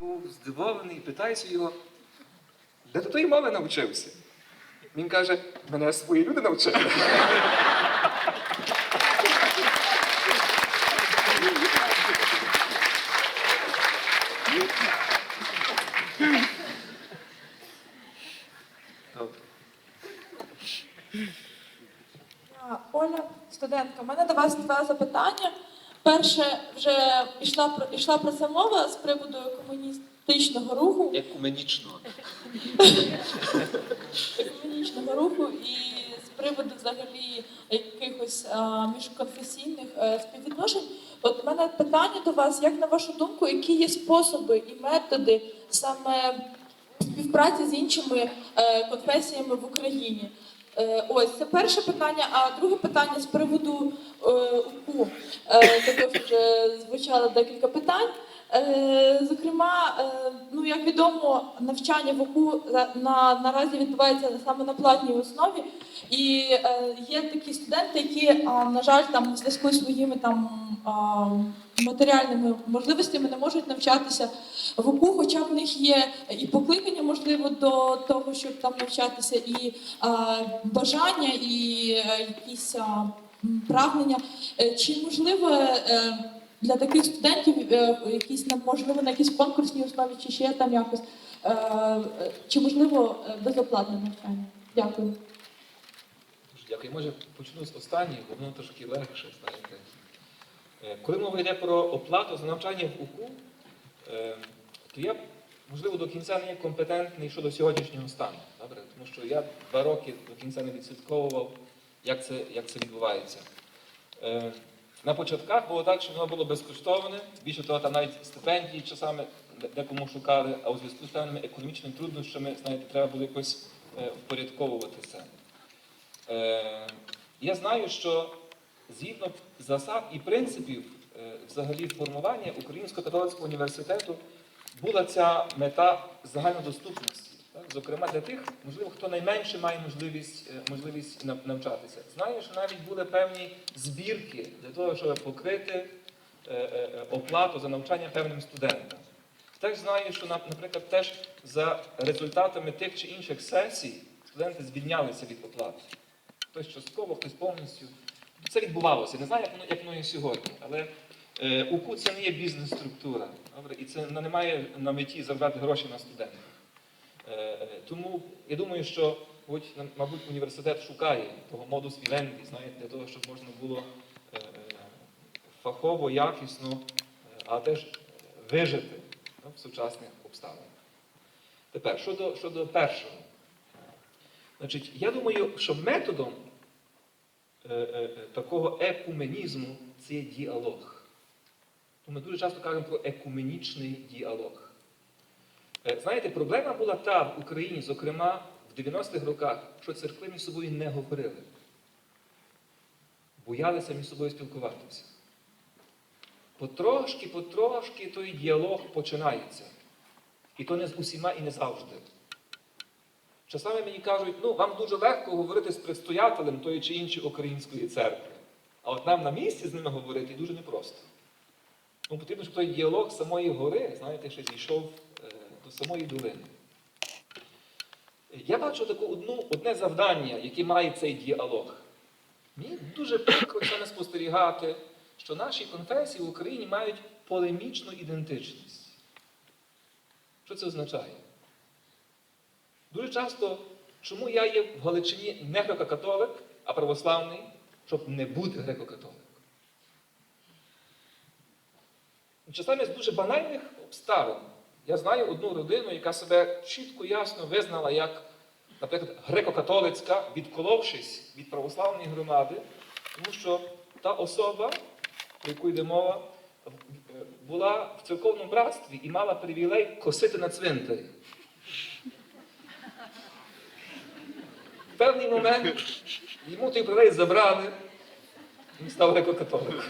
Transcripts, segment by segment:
Був здивований, питаюся його, де ти тої мови навчився? Він каже, мене свої люди навчили. Оля, студентка, у мене до вас два запитання. Перше, вже йшла про йшла про це мова з приводу комуністичного руху, Екуменічно. комунічного руху і з приводу взагалі якихось а, міжконфесійних е, співвідношень. От у мене питання до вас: як на вашу думку, які є способи і методи саме співпраці з іншими е, конфесіями в Україні? Е, Ось це перше питання. А друге питання з приводу е, УКУ. Е, Також звучало декілька питань. Е, Зокрема, е, ну як відомо, навчання в за- на наразі відбувається саме на платній основі, і е, є такі студенти, які, на жаль, там в зв'язку з своїми там матеріальними можливостями не можуть навчатися в УКУ, хоча в них є і покликання, можливо, до того, щоб там навчатися, і бажання, і якісь прагнення. Чи можливо для таких студентів е, якісь можливо на якійсь конкурсній основі, чи ще там якось, е, чи можливо е, безоплатне навчання? Дякую. Дуже дякую. Може почну з останнього, бо воно трошки легше, знаєте. Коли мова йде про оплату за навчання в УКУ, то я, можливо, до кінця не є компетентний щодо сьогоднішнього стану. Добре? Тому що я два роки до кінця не відслідковував, як це, як це відбувається. На початках було так, що воно було безкоштовне, більше того, там навіть стипендії часами декому шукали, а у зв'язку з певними економічними труднощами, знаєте, треба було якось е, впорядковувати це. Е, Я знаю, що згідно засад і принципів е, взагалі формування Українського католицького університету була ця мета загальнодоступності. Зокрема, для тих, можливо, хто найменше має можливість, е, можливість навчатися. Знаю, що навіть були певні збірки для того, щоб покрити е, е, оплату за навчання певним студентам. Теж знаю, що, наприклад, теж за результатами тих чи інших сесій студенти звільнялися від оплати. Хтось частково, хтось повністю. Це відбувалося. Не знаю, як воно, як воно є сьогодні, але е, УКУ це не є бізнес-структура. І це не має на меті забрати гроші на студентів. Е, е, тому я думаю, що мабуть, університет шукає того модус вівенді, знаєте, для того, щоб можна було е, фахово, якісно, а теж вижити ну, в сучасних обставинах. Тепер, щодо, щодо першого. Значить, я думаю, що методом такого екуменізму це діалог. Ну, Ми дуже часто кажемо про екуменічний діалог. Е, Знаєте, проблема була та в Україні, зокрема в 90-х роках, що церкви між собою не говорили. Боялися між собою спілкуватися. Потрошки, потрошки той діалог починається. І то не з усіма і не завжди. Часами мені кажуть, ну вам дуже легко говорити з предстоятелем тої чи іншої української церкви. А от нам на місці з ними говорити дуже непросто. Ну, потрібно, щоб той діалог самої гори, знаєте, ще зійшов до самої долини. Я бачу таку одну, одне завдання, яке має цей діалог. Мені дуже прикро саме спостерігати, що наші конфесії в Україні мають полемічну ідентичність. Що це означає? Дуже часто, чому я є в Галичині не греко-католик, а православний, щоб не бути греко-католиком. Часами з дуже банальних обставин. Я знаю одну родину, яка себе чітко ясно визнала як, наприклад, греко-католицька, відколовшись від православної громади, тому що та особа, про яку йде мова, була в церковному братстві і мала привілей косити на цвинтарі. В певний момент йому той привілей забрали, він став греко-католиком.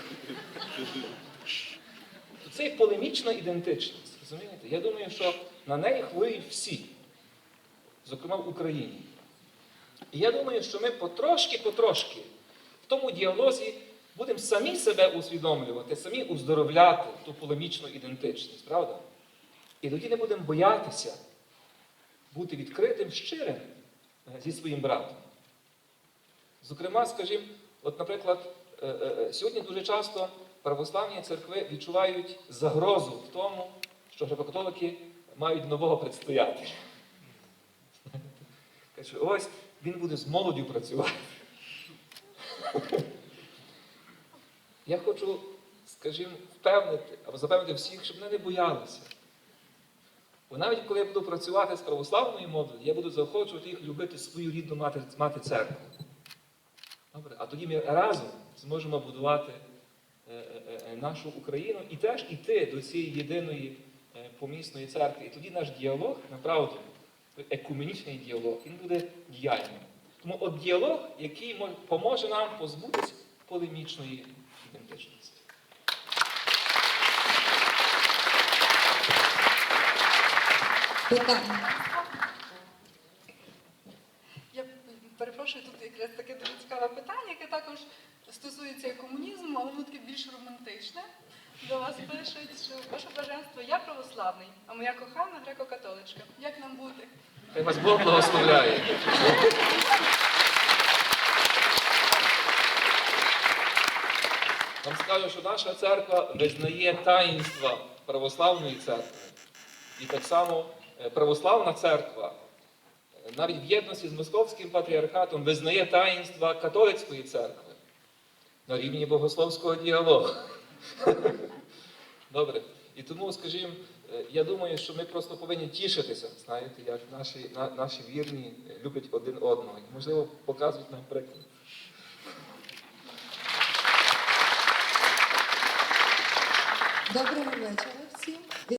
Це є полемічна ідентичність. Розумієте? Я думаю, що на неї хвилюють всі, зокрема в Україні. І я думаю, що ми потрошки-потрошки в тому діалозі будемо самі себе усвідомлювати, самі уздоровляти ту полемічну ідентичність, правда? І тоді не будемо боятися бути відкритим, щирим е, зі своїм братом. Зокрема, скажімо, от, наприклад, е, е, сьогодні дуже часто православні церкви відчувають загрозу в тому, що греко-католики мають нового предстоятеля. Каже, ось він буде з молоддю працювати. Я хочу, скажімо, впевнити або запевнити всіх, щоб вони не боялися. Бо навіть коли я буду працювати з православною молоддю, я буду заохочувати їх любити свою рідну мати, мати церкву. Добре, а тоді ми разом зможемо будувати е, е, е, нашу Україну і теж іти до цієї єдиної помісної церкви. І тоді наш діалог, направду, екуменічний діалог, він буде діяльним. Тому от діалог, який поможе нам позбутися полемічної ідентичності. Я перепрошую, тут якраз таке дуже цікаве питання, яке також стосується комунізму, але воно таке більш романтичне. До вас пишуть, що ваше блаженство, я православний, а моя кохана греко-католичка. Як нам бути? Хай вас Бог благословляє. Вам скажу, що наша церква визнає таїнства православної церкви. І так само е, православна церква, е, навіть в єдності з Московським патріархатом, визнає таїнства католицької церкви на рівні богословського діалогу. Добре. І тому, скажімо, е, я думаю, що ми просто повинні тішитися, знаєте, як наші, на- наші вірні люблять один одного. І, можливо, показують нам приклад. Доброго вечора всім.